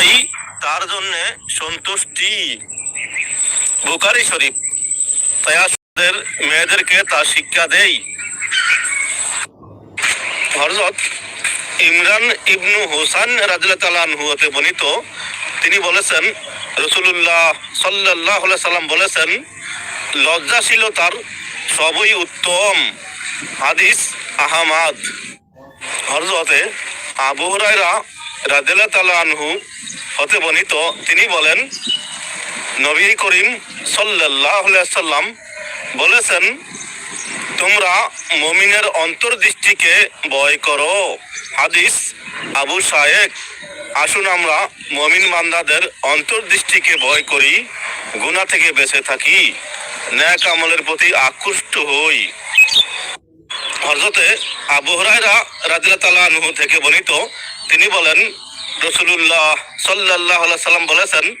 আল্লাহ তার জন্য সন্তুষ্টি। বুকারি শরীফ, তাই আসদের মেয়েদেরকে তা শিক্ষা দেই। হরজত ইমরান ইবনু হোসান রাজু হতে বর্ণিত, তিনি বলেছেন রসুল্লাহ সাল্লাহ সাল্লাম বলেছেন লজ্জাশীলতার সবই উত্তম। হাদিস আহমাদ। হরজতে আবু হুরায়রা আনহু হতে বর্ণিত, তিনি বলেন, নবী করিম সাল্লাম বলেছেন, তোমরা মমিনের অন্তর্দৃষ্টিকে ভয় করো। হাদিস আবু সায়েক, আসুন আমরা মমিন বান্দাদের অন্তর্দৃষ্টিকে ভয় করি, গুনাহ থেকে বেঁচে থাকি, ন্যাক আমলের প্রতি আকৃষ্ট হই। হজরতে আবু রাদিয়াল্লাহু তাআলা আনহু থেকে বর্ণিত তিনি বলেন রসুল্লাহ সাল্লাহ সাল্লাম বলেছেন,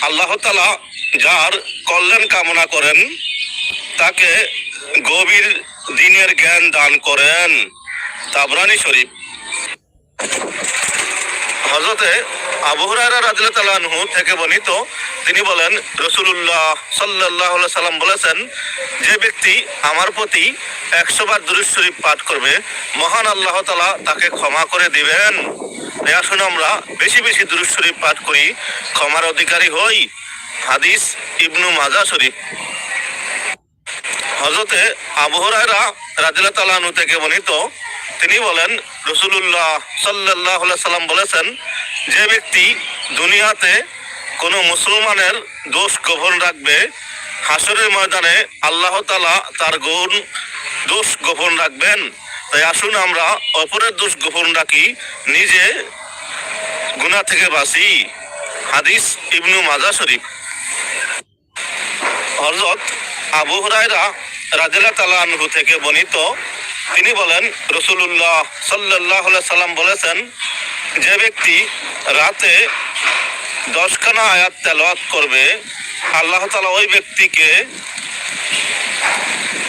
আল্লাহ তালা যার কল্যাণ কামনা করেন, তাকে গভীর দিনের জ্ঞান দান করেন। তাবরানি শরীফ। হজরতে হুরায়রা রাদিয়াল্লাহু থেকে বর্ণিত তিনি বলেন, রসুলুল্লাহ সাল্লাল্লাহু আলাইহি সাল্লাম বলেছেন, যে ব্যক্তি আমার প্রতি একশো বার দুরূদ শরীফ পাঠ করবে, মহান আল্লাহ তালা তাকে ক্ষমা করে দিবেন। আসুন আমরা বেশি বেশি দুরূদ শরীফ পাঠ করি, ক্ষমার অধিকারী হই। হাদিস ইবনু মাজা শরীফ। হজরতে আবু হুরায়রা রাদিয়াল্লাহু তাআলা থেকে বর্ণিত, তিনি বলেন, রসুলুল্লাহ সাল্লাহ সাল্লাম বলেছেন, যে ব্যক্তি দুনিয়াতে কোনো মুসলমানের দোষ গোপন রাখবে, হাসরের ময়দানে আল্লাহ তালা তার গুণ দোষ গোপন রাখবেন। তাই আসুন আমরা অপরের দোষ গোপন রাখি, নিজে গুনাহ থেকে বাঁচি। হাদিস ইবনু মাজা শরীফ। হজরত আবু হুরায়রা রাদিয়াল্লাহু তাআলা আনহু থেকে বর্ণিত, তিনি বলেন রসুল্লাহ সাল্লাহ সাল্লাম বলেছেন, যে ব্যক্তি রাতে দশখানা আয়াত তেলাওয়াত করবে, আল্লাহ তালা ওই ব্যক্তিকে,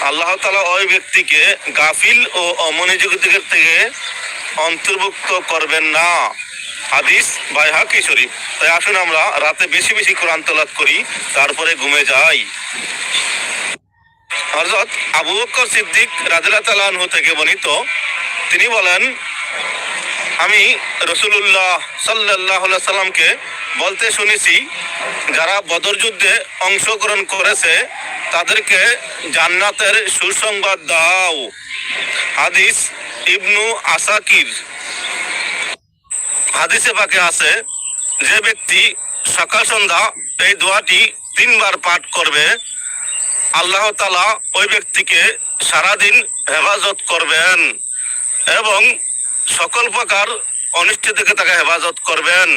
আল্লাহ তালা ওই ব্যক্তিকে গাফিল ও অমনোযোগীদের থেকে অন্তর্ভুক্ত করবেন না। হাদিস বাইহাকি শরীফ। তাই আসুন আমরা রাতে বেশি বেশি কোরআন তেলাওয়াত করি, তারপরে ঘুমে যাই। হযরত আবু বকর সিদ্দিক তাআলা আনহু থেকে বর্ণিত, তিনি বলেন, আমি রসুল্লাহ সাল্লাহ সাল্লামকে বলতে শুনেছি, যারা বদর যুদ্ধে অংশগ্রহণ করেছে, তাদেরকে জান্নাতের সুসংবাদ দাও। হাদিস ইবনু আসাকির। হাদিসে পাকে আছে, যে ব্যক্তি সকাল সন্ধ্যা এই দোয়াটি তিনবার পাঠ করবে, আল্লাহ তালা ওই ব্যক্তিকে সারাদিন হেফাজত করবেন এবং সকল প্রকার অনিষ্ট থেকে তাকে হেফাজত করবেন।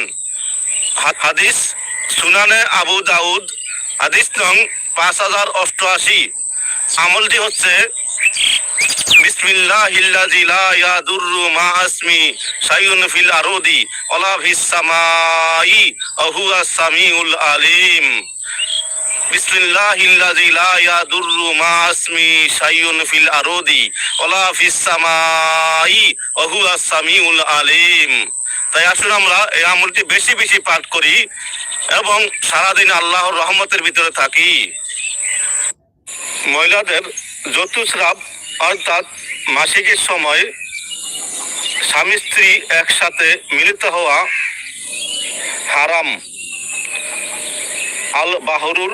হাদিস সুনানে আবু দাউদ, হাদিস নং পাঁচ হাজার অষ্টআশি। আমলটি হচ্ছে বিসমিল্লাহ ইল্লাজি লা ইয়াদুররু মা আসমি শাইউন ফিল আরদি ওয়ালা ফিস সামাই ওয়া হুয়া সামিউল আলিম। বিসমিল্লাহিল্লাযী লা ইয়াদুররু মা আসমি শাইউন ফিল আরদি ওয়ালা ফিস সামাই ওয়া হুয়া সামিউল আলিম। তাই আসুন আমরা এই আমলটি বেশি বেশি পাঠ করি এবং সারাদিন আল্লাহর রহমতের ভিতরে থাকি। মহিলাদের ঋতুস্রাব অর্থাৎ মাসিকের সময় স্বামী স্ত্রী একসাথে মিলিত হওয়া হারাম। আল বাহরুর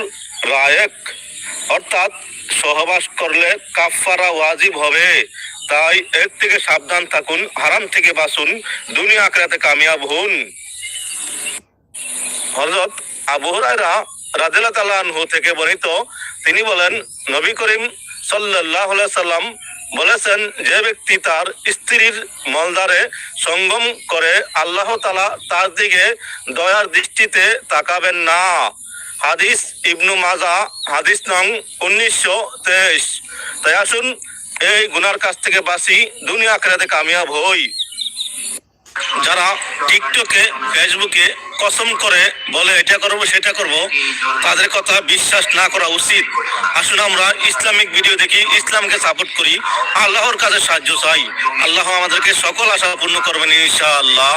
রায়েক অর্থাৎ সহবাস করলে কাফারা ওয়াজিব হবে। তাই এর থেকে সাবধান থাকুন, হারাম থেকে বাঁচুন, দুনিয়া আখরাতে কামিয়াব হন। হযরত আবু হুরায়রা রাদিয়াল্লাহু থেকে বর্ণিত, তিনি বলেন, নবী করিম আলাইহি সাল্লাম বলেছেন, যে ব্যক্তি তার স্ত্রীর মলদারে সঙ্গম করে আল্লাহ তালা তার দিকে দয়ার দৃষ্টিতে তাকাবেন না। হাদিস ইবনু মাজা, হাদিস নং উনিশশো তেইশ। তাই আসুন এই গুনার কাছ থেকে বাঁচি, দুনিয়া আখেরাতে কামিয়াব হই। যারা টিকটকে, ফেসবুকে কসম করে বলে, এটা করব, সেটা করব, তাদের কথা বিশ্বাস না করা উচিত। আসুন আমরা ইসলামিক ভিডিও দেখি, ইসলামকে সাপোর্ট করি, আল্লাহর কাছে সাহায্য চাই। আল্লাহ আমাদেরকে সকল আশা পূর্ণ করবেন ইনশাআল্লাহ।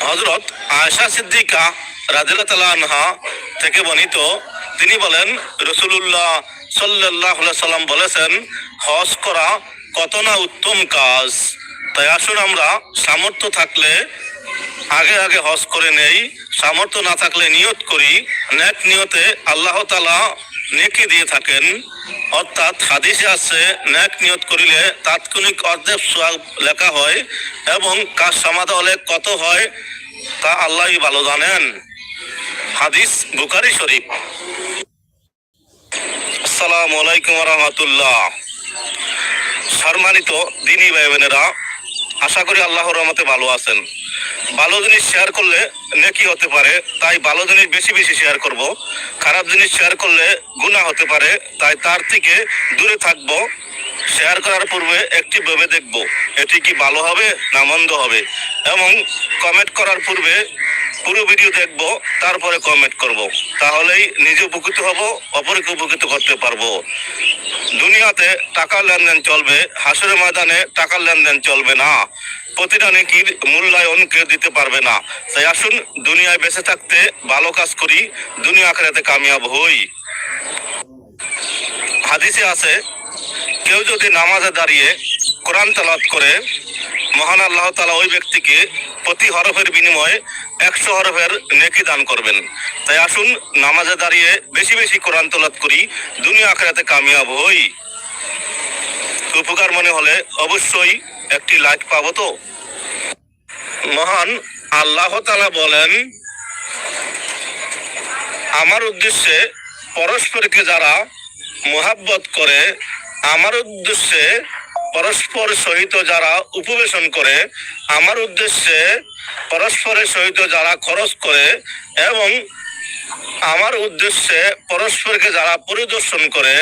হজরত আয়সা সিদ্দিকা রাজিল্লা আনহা থেকে বর্ণিত, তিনি বলেন রসুল্লাহ সাল্লাহ সাল্লাম বলেছেন, হজ করা কত না উত্তম কাজ। তাই আসুন আমরা সামর্থ্য থাকলে, আগে আগে হজ করে নেই, সামর্থ্য না থাকলে নিয়ত করি। নেক নিয়তে আল্লাহ তালা নেকি দিয়ে থাকেন। অর্থাৎ হাদিসে আছে, নেক নিয়ত করিলে তাৎক্ষণিক অর্ধেক সোয়াব লেখা হয় এবং কাজ সমাধা হলে কত হয় তা আল্লাহই ভালো জানেন। হাদিস বুখারি শরীফ। আসসালামু আলাইকুম রহমতুল্লাহ। সম্মানিত দিনী ভাই বোনেরা আশা করি আল্লাহর রহমতে ভালো আছেন। ভালো জিনিস শেয়ার করলে নেকি হতে পারে, তাই ভালো জিনিস বেশি বেশি শেয়ার করব। খারাপ জিনিস শেয়ার করলে গুণা হতে পারে, তাই তার থেকে দূরে থাকব। শেয়ার করার পূর্বে একটি ভেবে দেখব, এটি কি ভালো হবে না মন্দ হবে। এবং কমেন্ট করার পূর্বে পুরো ভিডিও দেখব, তারপরে কমেন্ট করব। তাহলেই নিজে উপকৃত হব, অপরকে উপকৃত করতে পারব। দুনিয়াতে টাকার লেনদেন চলবে, হাসরের ময়দানে টাকার লেনদেন চলবে না। প্রতিটা নেকির মূল্যায়ন কেউ দিতে পারবে না। তাই আসুন, দুনিয়ায় বেঁচে থাকতে ভালো কাজ করি, দুনিয়া আখেরাতে কামিয়াব হই। হাদিসে আছে কেউ যদি নামাজে দাঁড়িয়ে কোরআন তালাত করে, মহান আল্লাহ তালা ওই ব্যক্তিকে প্রতি হরফের বিনিময়ে একশো হরফের নেকি দান করবেন। তাই আসুন নামাজে দাঁড়িয়ে বেশি বেশি কোরআন তালাত করি, দুনিয়া আখেরাতে কামিয়াব হই। উপকার মনে হলে অবশ্যই একটি লাইক পাবো তো? মহান আল্লাহ তালা বলেন, আমার উদ্দেশ্যে পরস্পরকে যারা মোহাব্বত করে আমার উদ্দেশ্যে পরস্পর সহিত যারা উপবেশন করে, আমার উদ্দেশ্যে পরস্পরের সহিত যারা খরচ করে এবং আমার উদ্দেশ্যে পরস্পরকে যারা পরিদর্শন করে,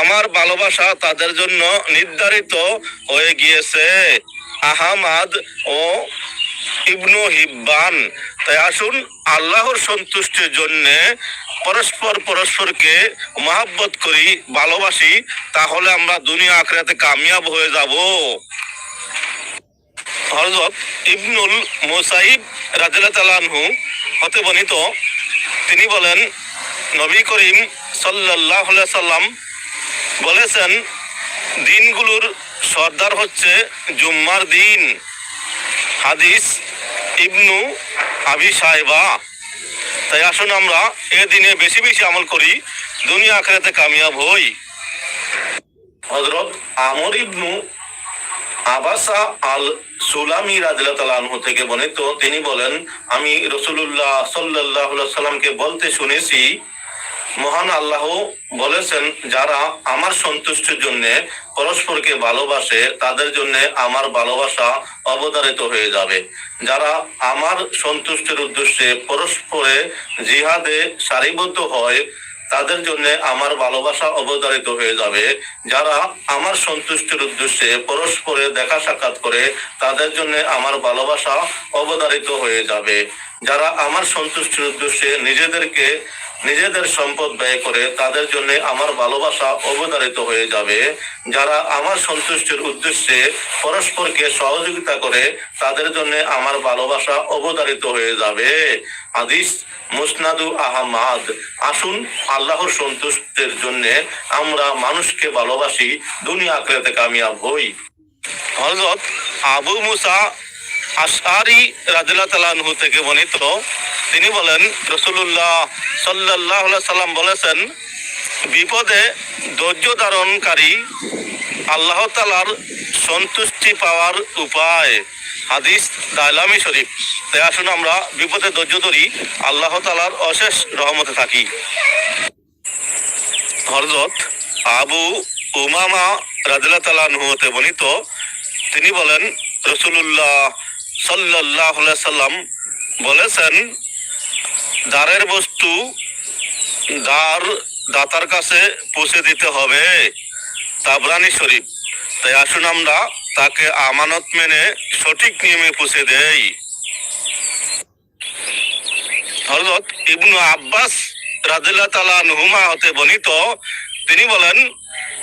আমার ভালোবাসা তাদের জন্য নির্ধারিত হয়ে গিয়েছে। আহমাদ ও ইবনু হিব্বান। তাই আসুন, আল্লাহর সন্তুষ্টির জন্য পরস্পর পরস্পরকে মহাব্বত করি, ভালোবাসি, তাহলে আমরা দুনিয়া আখড়াতে কামিয়াব হয়ে যাব। হজরত ইবনুল মোসাইব রাজু হতে বর্ণিত, তিনি বলেন, নবী করিম সাল্লাহ সাল্লাম বলেছেন, দিনগুলোর সর্দার হচ্ছে জুম্মার দিন। হাদিস ইবনু আবি সাহেবা তাই আসুন আমরা এ দিনে বেশি বেশি আমল করি, দুনিয়া আখেরাতে কামিয়াব হই। হজরত আমর ইবনু আবাসা আল সুলামি রাজু থেকে বর্ণিত, তিনি বলেন, আমি রসুল্লাহ সাল্লাহ সাল্লামকে বলতে শুনেছি মহান আল্লাহ বলেছেন, যারা আমার সন্তুষ্টির জন্য পরস্পরকে ভালোবাসে, তাদের জন্য আমার ভালোবাসা অবতারিত হয়ে যাবে। যারা আমার সন্তুষ্টির উদ্দেশ্যে পরস্পরে জিহাদে সারিবদ্ধ হয়, তাদের জন্য আমার ভালোবাসা অবতারিত হয়ে যাবে। যারা আমার সন্তুষ্টির উদ্দেশ্যে পরস্পরে দেখা সাক্ষাৎ করে, তাদের জন্য আমার ভালোবাসা অবতারিত হয়ে যাবে। যারা আমার সন্তুষ্টির উদ্দেশ্যে নিজেদেরকে নিজেদের সম্পদ ব্যয় করে তাদের জন্য আমার ভালোবাসা অবতারিত হয়ে যাবে। যারা আমার সন্তুষ্টির উদ্দেশ্যে পরস্পরকে সহযোগিতা করে তাদের জন্য আমার ভালোবাসা অবতারিত হয়ে যাবে। আদিস মুসনাদু আহমাদ। আসুন আল্লাহর সন্তুষ্টের জন্য আমরা মানুষকে ভালোবাসি, দুনিয়া আখড়াতে কামিয়াব হই। হজরত আবু মুসা আশারি রাজিল্লাহ তালানহু থেকে বর্ণিত, তিনি বলেন রসুল্লাহ সাল্লাহ সাল্লাম বলেছেন, বিপদে ধৈর্য ধারণকারী আল্লাহ তালার সন্তুষ্টি পাওয়ার উপায়। হাদিস দাইলামি শরীফ। তাই আসুন আমরা বিপদে ধৈর্য ধরি, আল্লাহ তালার অশেষ রহমতে থাকি। হরজত আবু উমামা রাজিল্লাহ তালানহু হতে বর্ণিত, তিনি বলেন রসুল্লাহ সাল্লাহ সাল্লাম বলেছেন, দারের বস্তু দার দাতার কাছে পৌঁছে দিতে হবে, তাবরানি শরীফ। তাই আসুন আমরা তাকে আমানত মেনে সঠিক নিয়মে পৌঁছে দেই। হজরত ইবনু আব্বাস রাজিল্লাহ তালা নুহুমা হতে বর্ণিত, তিনি বলেন,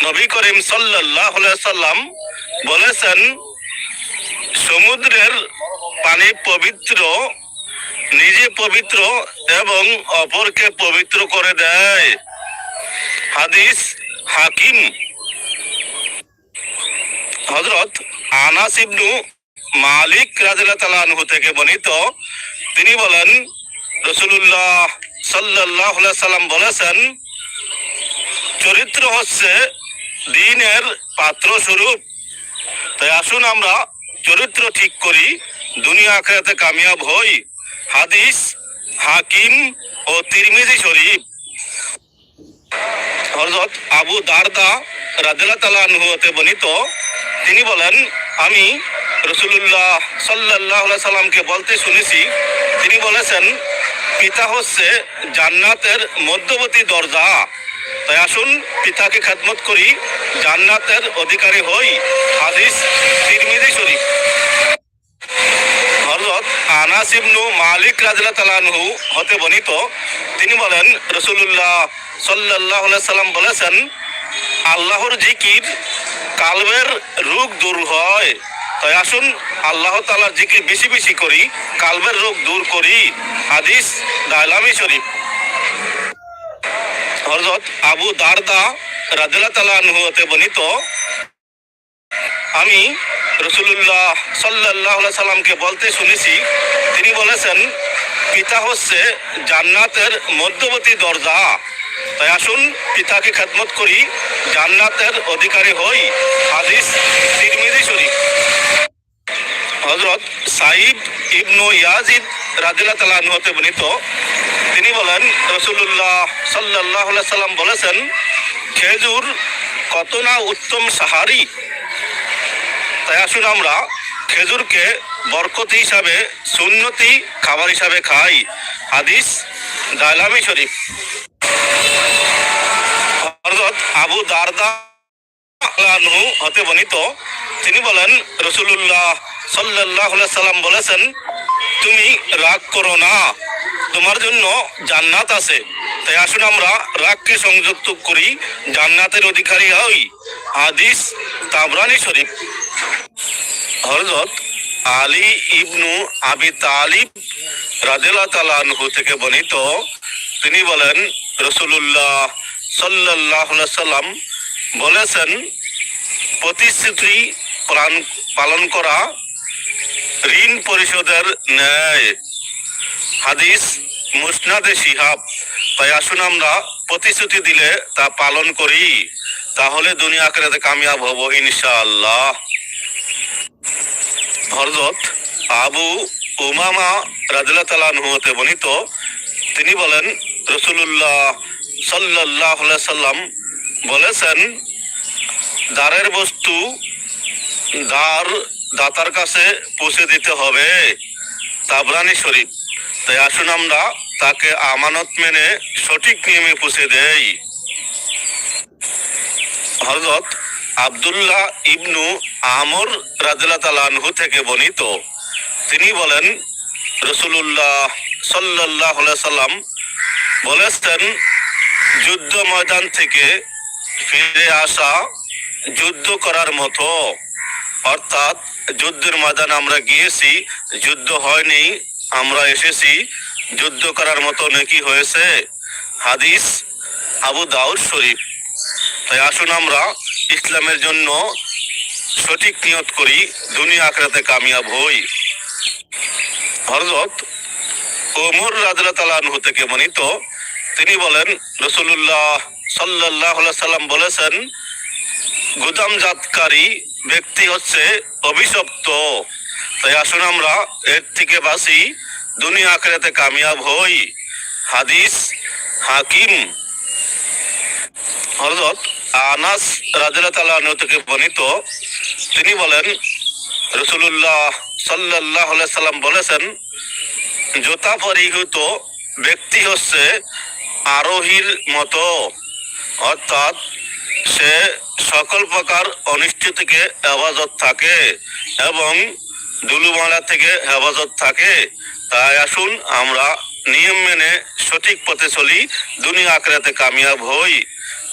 নবী করিম সাল্লাহ সাল্লাম বলেছেন সমুদ্রের পানি পবিত্র, নিজে পবিত্র এবং অপরকে পবিত্র করে দেয়। হাদিস হাকিম। হজরত আনাস ইবনু মালিক আনহু থেকে বর্ণিত, তিনি বলেন রসুল্লাহ সাল্লাহ সাল্লাম বলেছেন, চরিত্র হচ্ছে দিনের পাত্র স্বরূপ তাই আসুন আমরা চরিত্র ঠিক করি, দুনিয়া আখেরাতে কামিয়াব হই। হাদিস, হাকিম ও তিরমিজি শরীফ। হযরত আবু দারদা তাআলা আনহু হতে বর্ণিত, তিনি বলেন, আমি রসুল্লাহ আলাইহি সাল্লামকে বলতে শুনেছি, তিনি বলেছেন, পিতা হচ্ছে জান্নাতের মধ্যবর্তী দরজা। তাই আসুন পিতাকে খেদমত করি, জান্নাতের অধিকারী হই, হাদিস তিরমিজি শরীফ। আনাস ইবনু মালিক রাদিয়াল্লাহু তাআলা আনহু হতে বর্ণিত, তিনি বলেন, রাসূলুল্লাহ সাল্লাল্লাহু আলাইহি সাল্লাম বলেছেন, আল্লাহর জিকির কালবের রোগ দূর হয়। তাই আসুন আল্লাহ তাআলার জিকির বেশি বেশি করি, কালবের রোগ দূর করি। হাদিস দাইলামি শরীফ। হযরত আবু দারদা তাআলা আনহু হতে বর্ণিত, আমি রসুল্লাহ সাল্লাহ সাল্লামকে বলতে শুনেছি, তিনি বলেছেন, পিতা হচ্ছে জান্নাতের মধ্যবর্তী দরজা। তাই আসুন, পিতাকে খেদমত করি, জান্নাতের অধিকারী হই, হাদিস শরীফ। হজরত সাইদ ইবনু ইয়াজিদ রাদিল্লাহ তালা হতে বর্ণিত তিনি বলেন রসুল্লাহ সাল্লাহ সাল্লাম বলেছেন, খেজুর কত না উত্তম সাহারি। তাই আসুন আমরা খেজুরকে বরকত হিসাবে, সুন্নতি খাবার হিসাবে খাই। হাদিস দালামি শরীফ। আবু দারদা হতে বর্ণিত, তিনি বলেন রসুল্লাহ সাল্লাহ সাল্লাম বলেছেন তুমি রাগ করো না। তোমার জন্য জান্নাত আছে। তাই আসুন আমরা রাগকে সংযুক্ত করি, জান্নাতের অধিকারী হই। হাদিস তাবরানি শরীফ। হরজত আলী ইবনু আবি তালিব রাদিয়াল্লাহু তাআলা আনহু থেকে বর্ণিত। তিনি বলেন, রাসূলুল্লাহ সাল্লাল্লাহু আলাইহি সাল্লাম বলেছেন, প্রতিশ্রুতি প্রাণ পালন করা ঋণ পরিশোধের ন্যায়। হাদিস মুসনাদে শিহাব। তাই আসুন আমরা প্রতিশ্রুতি দিলে তা পালন করি। তাহলে দুনিয়া আখেরাতে কামিয়াব হব ইনশাআল্লাহ। হরজত আবু উমামা রাজিল্লা তালানহু হতে বর্ণিত, তিনি বলেন রসুল্লাহ সাল্লাহ সাল্লাম বলেছেন দ্বারের বস্তু দ্বার দাতার কাছে পৌঁছে দিতে হবে, তাবরানি শরীফ। তাই আসুন আমরা তাকে আমানত মেনে সঠিক নিয়মে পৌঁছে দেই। হজরত আব্দুল্লাহ ইবনু আমর রাজিল্লা তালানহু থেকে বর্ণিত। তিনি বলেন রসুল্লাহ সাল্লাহ সাল্লাম বলেছেন, যুদ্ধ ময়দান থেকে ফিরে আসা যুদ্ধ করার মতো। অর্থাৎ যুদ্ধের ময়দান আমরা গিয়েছি, যুদ্ধ হয়নি, আমরা এসেছি, যুদ্ধ করার মতো নাকি হয়েছে? হাদিস আবু দাউদ শরীফ। তাই আসুন আমরা ইসলামের জন্য সঠিক নিয়ত করি, দুনিয়া আখরাতে কামিয়াব হই। হরজত ওমর রাজলা তালানহু থেকে মনিত তিনি বলেন রসুল্লাহ সাল্লাহ সাল্লাম বলেছেন, গুদামজাতকারী ব্যক্তি হচ্ছে অভিশপ্ত। তাই আসুন আমরা এর থেকে বাঁচি, দুনিয়া আখরাতে কামিয়াব হই। হাদিস হাকিম। হযরত আনাস রাদিয়াল্লাহু থেকে বর্ণিত, তিনি বলেন, রাসূলুল্লাহ সাল্লাল্লাহু আলাইহি সাল্লাম বলেছেন, জোতা পরিহিত ব্যক্তি হচ্ছে আরোহীর মতো। অর্থাৎ সে সকল প্রকার অনিষ্ট থেকে হেফাজত থাকে এবং দুলুমালা থেকে হেফাজত থাকে। তাই আসুন আমরা নিয়ম মেনে সঠিক পথে চলি, দুনিয়া আখরাতে কামিয়াব হই।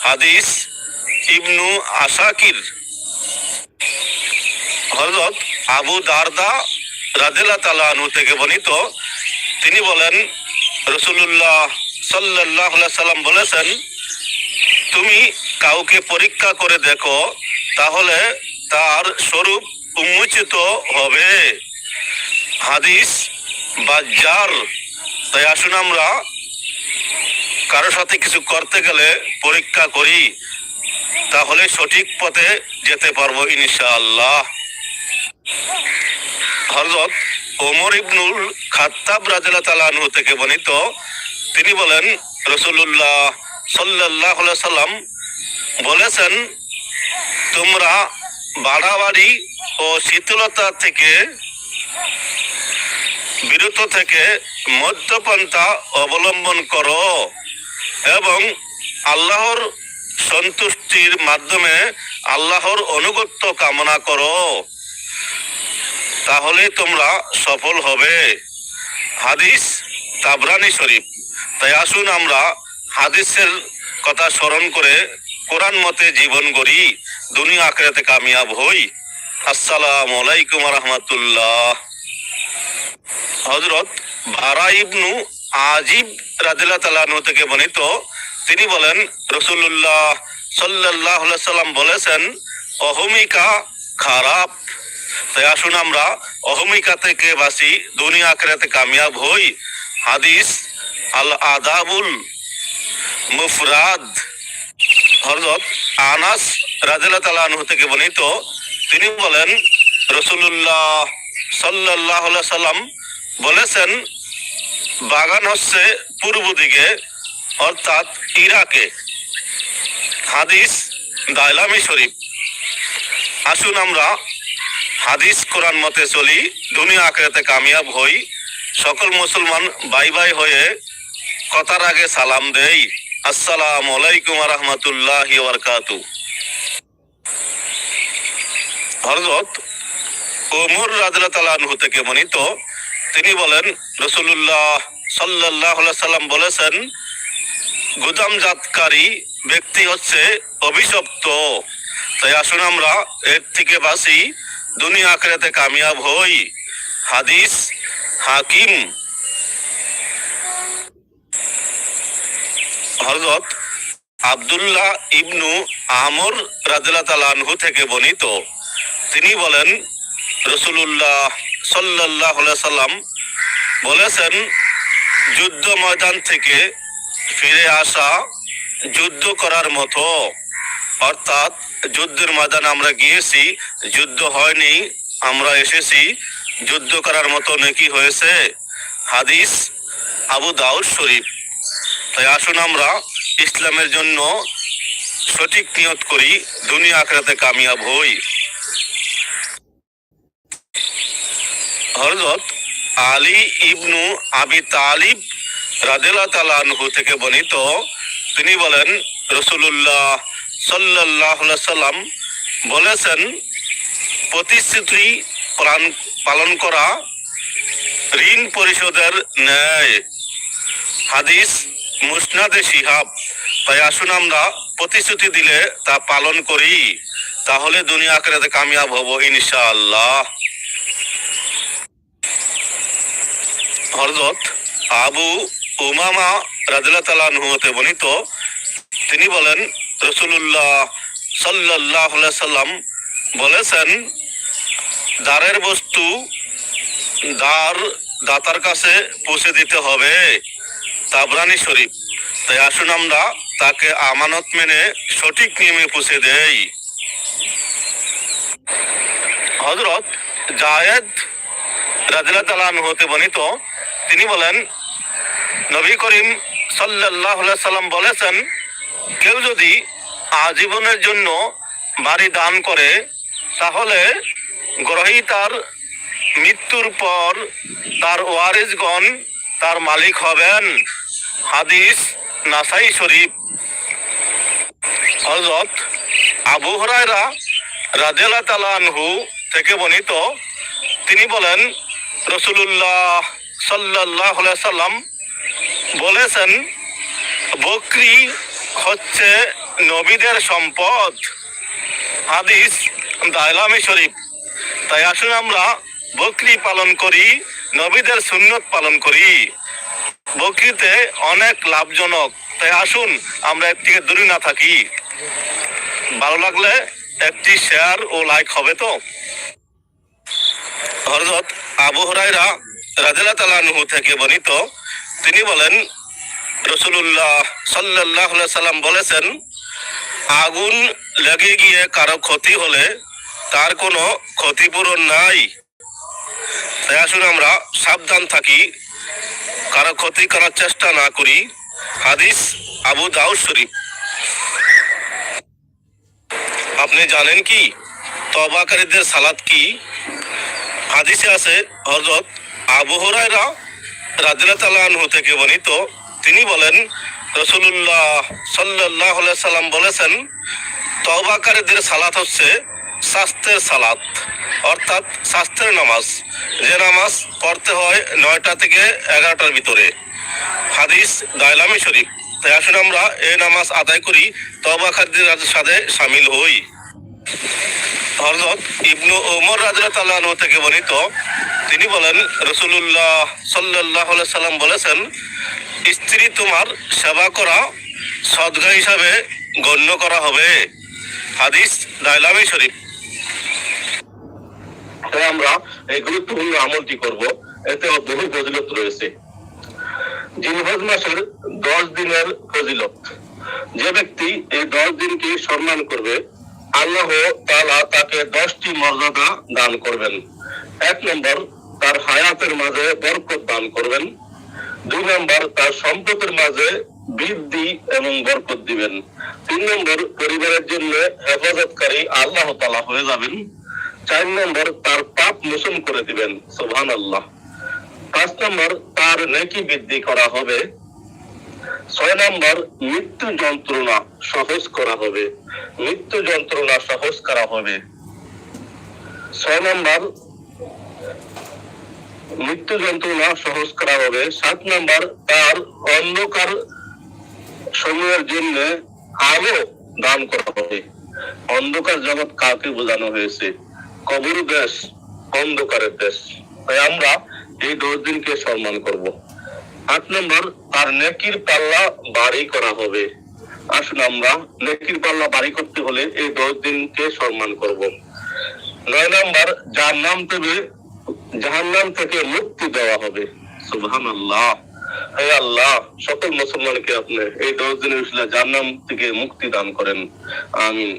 হাদিস ইবনু আসাকির হজরত আবু দারদা রাজেলা তালা থেকে বর্ণিত, তিনি বলেন রসুল্লাহ সাল্লাহ সাল্লাম বলেছেন, তুমি কাউকে পরীক্ষা করে দেখো, তাহলে তার স্বরূপ উন্মোচিত হবে। হাদিস বাজার তাই আসুন আমরা কারও সাথে কিছু করতে গেলে পরীক্ষা করি, তাহলে সঠিক পথে যেতে পারব ইনশাআল্লাহ। হজরত ওমর ইবনুল খাত্তাব রাজা তালানহু থেকে বর্ণিত, তিনি বলেন রসুল্লাহ সাল্লাহ সাল্লাম বলেছেন, তোমরা বাড়াবাড়ি ও শীতলতা থেকে, বিরত থেকে মধ্যপন্থা অবলম্বন করো এবং আল্লাহর সন্তুষ্টির মাধ্যমে আল্লাহর অনুগত্য কামনা করো। তাহলে তোমরা সফল হবে। হাদিস তাবরানি শরীফ। তাই আসুন আমরা হাদিসের কথা স্মরণ করে কোরআন মতে জীবন গড়ি, দুনিয়া আখেরাতে কামিয়াব হই। আসসালাম আলাইকুম রহমতুল্লাহ। হজরত বারা ইবনু আজিব রাদিল্লাহ তালানু থেকে বর্ণিত, তিনি বলেন রসুল্লাহ সাল্লাহ সাল্লাম বলেছেন, অহমিকা খারাপ। তাই আসুন আমরা অহমিকা থেকে বাসি দুনিয়া আখেরাতে কামিয়াব হই। হাদিস আল আদাবুল মুফরাদ। হজরত আনাস রাজিল্লাহ তালানহু থেকে বর্ণিত। তিনি বলেন রসুল্লাহ সাল্লাহ সাল্লাম বলেছেন, বাগান হচ্ছে পূর্ব দিকে, অর্থাৎ ইরাকে। হাদিস দাইলামি শরীফ। আসুন আমরা হাদিস কোরআন মতে চলি, দুনিয়া আখেরাতে কামিয়াব হই, সকল মুসলমান বাই বাই হয়ে কথার আগে সালাম দেই। আসসালামু আলাইকুম রহমতুল্লাহ বরকাতু হজরত ওমর রাজা থেকে মনিত তিনি বলেন রসুল্লাহ সাল্লাহ সাল্লাম বলেছেন গুদামজাতকারী ব্যক্তি হচ্ছে অভিশপ্ত। তাই আসুন আমরা এর থেকে বাসি দুনিয়া আখেরাতে কামিয়াব হই। হাদিস হাকিম হজরত আবদুল্লাহ ইবনু আমর রাজা থেকে বর্ণিত। তিনি বলেন রসুল্লাহ সাল্লাহ সাল্লাম বলেছেন, যুদ্ধ ময়দান থেকে ফিরে আসা যুদ্ধ করার মতো। অর্থাৎ যুদ্ধের ময়দান আমরা গিয়েছি, যুদ্ধ হয়নি, আমরা এসেছি, যুদ্ধ করার মতো নাকি হয়েছে। হাদিস আবু দাউদ শরীফ। তাই আসুন আমরা ইসলামের জন্য সঠিক নিয়ত করি, দুনিয়া আখড়াতে কামিয়াব হই। হজরত আলী ইবনু আবি তালিব রাজেলা তালানহু থেকে বর্ণিত, তিনি বলেন রসুল্লাহ সাল্লাহ সাল্লাম বলেছেন, প্রতিশ্রুতি প্রাণ পালন করা ঋণ পরিশোধের ন্যায়। হাদিস মুসনাদে শিহাব। তাই আসুন আমরা প্রতিশ্রুতি দিলে তা পালন করি। তাহলে দুনিয়া আখেরাতে কামিয়াব হব ইনশাআল্লাহ। হরজত আবু উমামা রাজিল্লা তালানহুতে বর্ণিত, তিনি বলেন রসুল্লাহ সাল্লাহ সাল্লাম বলেছেন, দারের বস্তু দার দাতার কাছে পৌঁছে দিতে হবে। তাবরানি শরীফ। তাই আসুন আমরা তাকে আমানত মেনে সঠিক নিয়মে পুষে দেই। হজরত জায়েদ রাজিলা তালান হতে বর্ণিত, তিনি বলেন, নবী করিম সাল্লাহ সাল্লাম বলেছেন, কেউ যদি আজীবনের জন্য বাড়ি দান করে, তাহলে গ্রহীতার মৃত্যুর পর তার ওয়ারিসগণ তার মালিক হবেন। হাদিস নাসাই শরীফ। হজরত আবু হরাইরা রাজেলা তালানহু থেকে বর্ণিত, তিনি বলেন রসুল্লাহ সাল্লাহ সাল্লাম বলেছেন, বকরি হচ্ছে নবীদের সম্পদ। হাদিস দাইলামি শরীফ। তাই আসুন আমরা বকরি পালন করি, নবীদের সুন্নত পালন করি। বকরিতে অনেক লাভজনক। তাই আসুন, আমরা এর থেকে দূরে না থাকি। ভালো লাগলে একটি শেয়ার ও লাইক হবে তো? হরজত আবু হরাইরা রাজিলা তালানহু থেকে বর্ণিত, তিনি বলেন রসুল্লাহ সাল্লাহ সাল্লাম বলেছেন, আগুন লেগে গিয়ে কারও ক্ষতি হলে তার কোনো ক্ষতিপূরণ নাই। তাই আসুন আমরা সাবধান থাকি। কারও ক্ষতি করার চেষ্টা না করি। হাদিস আবু দাউদ শরীফ। আপনি জানেন কি? তবাকারীদের সালাত কি? হাদিসে আছে হজরত আবু তাআলা আনহু থেকে বর্ণিত। তিনি বলেন রসুল্লাহ সাল্লাহ সাল্লাম বলেছেন তবাকারীদের সালাত হচ্ছে স্বাস্থ্যের সালাত অর্থাৎ স্বাস্থ্যের নামাজ। যে নামাজ পড়তে হয় নয়টা থেকে এগারোটার ভিতরে। হাদিস দাইলামি শরীফ। তাই আসুন আমরা এই নামাজ আদায় করি তবাকারীদের সাথে সামিল হই। ইবনু ওমর আনহু থেকে বর্ণিত, তিনি বলেন, রাসূলুল্লাহ সাল্লাল্লাহু আলাইহি সাল্লাম বলেছেন, স্ত্রী তোমার সেবা করা সদগা হিসাবে গণ্য করা হবে। হাদিস দাইলামি শরীফ। তাই আমরা এই গুরুত্বপূর্ণ আমলটি করব। এতে বহু ফজিলত রয়েছে। জিলহজ মাসের দশ দিনের ফজিলত। যে ব্যক্তি এই দশ দিনকে সম্মান করবে, আল্লাহ তাআলা তাকে দশটি মর্যাদা দান করবেন। এক নম্বর, তার হায়াতের মাঝে বরকত দান করবেন। দুই নম্বর, তার সম্পদের মাঝে বৃদ্ধি এবং বরকত দিবেন। তিন নম্বর, পরিবারের জন্য হেফাজতকারী আল্লাহ তালা হয়ে যাবেন। চার নম্বর তার পাপ মোচন করে দিবেন সুবহান আল্লাহ পাঁচ নম্বর তার নেকি বৃদ্ধি করা হবে। ছয় নম্বর মৃত্যু যন্ত্রণা সহজ করা হবে। মৃত্যু যন্ত্রণা সহজ করা হবে। ছয় নম্বর মৃত্যু যন্ত্রণা সহজ করা হবে। সাত নম্বর তার অন্ধকার সময়ের জন্য আলো দান করা হবে। অন্ধকার জগৎ কাকে বোঝানো হয়েছে? কবর দেশ, অন্ধকারের দেশ। তাই আমরা এই দশ দিনকে সম্মান করব। আট নম্বর, তার নেকির পাল্লা বাড়ি করা হবে। আসুন আমরা নেকির পাল্লা বাড়ি করতে হলে এই দশ দিনকে সম্মান করব। নয় নম্বর যার নাম থেকে জাহান্নাম থেকে মুক্তি দেওয়া হবে। সুবহান আল্লাহ হে আল্লাহ, সকল মুসলমানকে আপনি এই দশ দিনের উসিলা জাহান্নাম থেকে মুক্তি দান করেন। আমিন।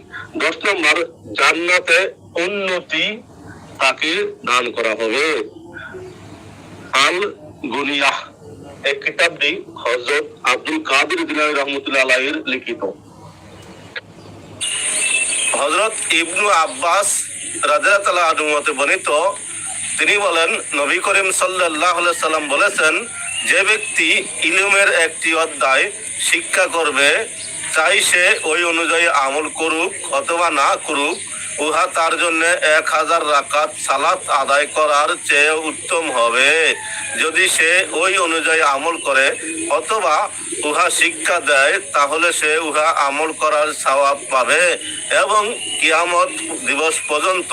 দশ নম্বর, জান্নাতে উন্নতি তাকে দান করা হবে। আল গুনিয়াহ কিতাবটি হযরত আব্দুল কাদের দিলারি রহমতুল্লাহ আলাইহির লিখিত। হযরত ইবনু আব্বাস রাদিয়াল্লাহু তাআলা বর্ণিত, তিনি বলেন, নবী করিম আলাইহি সাল্লাম বলেছেন যে ব্যক্তি ইলমের একটি অধ্যায় শিক্ষা করবে চাই সে ওই অনুযায়ী আমল করুক অথবা না করুক, উহা তার জন্য এক হাজার রাকাত সালাত আদায় করার চেয়ে উত্তম হবে। যদি সে ওই অনুযায়ী আমল করে অথবা উহা শিক্ষা দেয়, তাহলে সে উহা আমল করার স্বভাব পাবে এবং কিয়ামত দিবস পর্যন্ত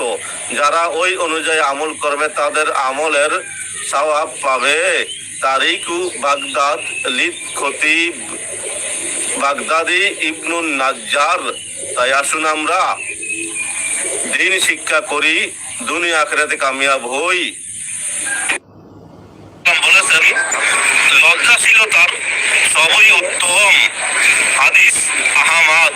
যারা ওই অনুযায়ী আমল করবে, তাদের আমলের স্বভাব পাবে। তারিকু বাগদাদ লিদ খতিব। বাগদাদি ইবনুন নাজ্জার। তাই আসুন আমরা দিন শিক্ষা করি, দুনিয়া আখেরাতে কামিয়াব হই। বলেছেন লজ্জাশীলতার সবই উত্তম। হাদিস আহমাদ।